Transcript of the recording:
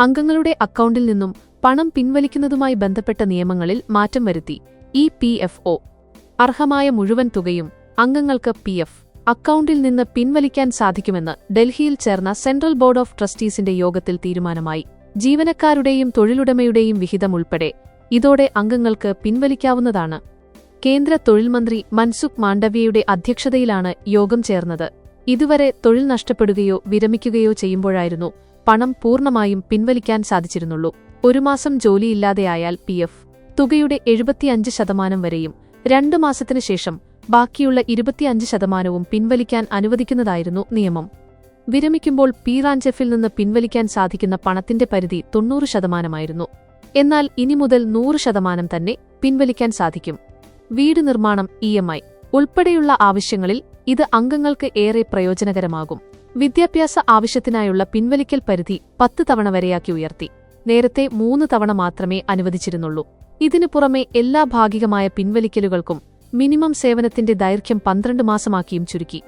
അംഗങ്ങളുടെ അക്കൗണ്ടിൽ നിന്നും പണം പിൻവലിക്കുന്നതുമായി ബന്ധപ്പെട്ട നിയമങ്ങളിൽ മാറ്റം വരുത്തി. E P F O. അർഹമായ മുഴുവൻ തുകയും അംഗങ്ങൾക്ക് പി എഫ്. അക്കൗണ്ടിൽ നിന്ന് പിൻവലിക്കാൻ സാധിക്കുമെന്ന് ഡൽഹിയിൽ ചേർന്ന സെൻട്രൽ ബോർഡ് ഓഫ് ട്രസ്റ്റീസിന്റെ യോഗത്തിൽ തീരുമാനമായി. ജീവനക്കാരുടെയും തൊഴിലുടമയുടെയും വിഹിതം ഉൾപ്പെടെ ഇതോടെ അംഗങ്ങൾക്ക് പിൻവലിക്കാവുന്നതാണ്. കേന്ദ്ര തൊഴിൽ മന്ത്രി മൻസുഖ് മാണ്ഡവ്യയുടെ അധ്യക്ഷതയിലാണ് യോഗം ചേർന്നത്. ഇതുവരെ തൊഴിൽ നഷ്ടപ്പെടുകയോ വിരമിക്കുകയോ ചെയ്യുമ്പോഴായിരുന്നു പണം പൂർണമായും പിൻവലിക്കാൻ സാധിച്ചിരുന്നുള്ളൂ. ഒരു മാസം ജോലിയില്ലാതെയായാൽ പി എഫ്. തുകയുടെ എഴുപത്തിയഞ്ച് ശതമാനം വരെയും രണ്ടു മാസത്തിനു ശേഷം ബാക്കിയുള്ള ഇരുപത്തിയഞ്ച് ശതമാനവും പിൻവലിക്കാൻ അനുവദിക്കുന്നതായിരുന്നു നിയമം. വിരമിക്കുമ്പോൾ പീറാഞ്ചെഫിൽ നിന്ന് പിൻവലിക്കാൻ സാധിക്കുന്ന പണത്തിന്റെ പരിധി തൊണ്ണൂറ് ശതമാനമായിരുന്നു. എന്നാൽ ഇനി മുതൽ നൂറ് ശതമാനം തന്നെ പിൻവലിക്കാൻ സാധിക്കും. വീട് നിർമ്മാണം ഇ എം ഐ. ഉൾപ്പെടെയുള്ള ആവശ്യങ്ങളിൽ ഇത് അംഗങ്ങൾക്ക് ഏറെ പ്രയോജനകരമാകും. വിദ്യാഭ്യാസ ആവശ്യത്തിനായുള്ള പിൻവലിക്കൽ പരിധി പത്ത് തവണ വരെയാക്കി ഉയർത്തി. നേരത്തെ മൂന്ന് തവണ മാത്രമേ അനുവദിച്ചിരുന്നുള്ളൂ. ഇതിനു പുറമെ എല്ലാ ഭാഗികമായ പിൻവലിക്കലുകൾക്കും മിനിമം സേവനത്തിന്റെ ദൈർഘ്യം പന്ത്രണ്ട് മാസമാക്കിയും ചുരുക്കി.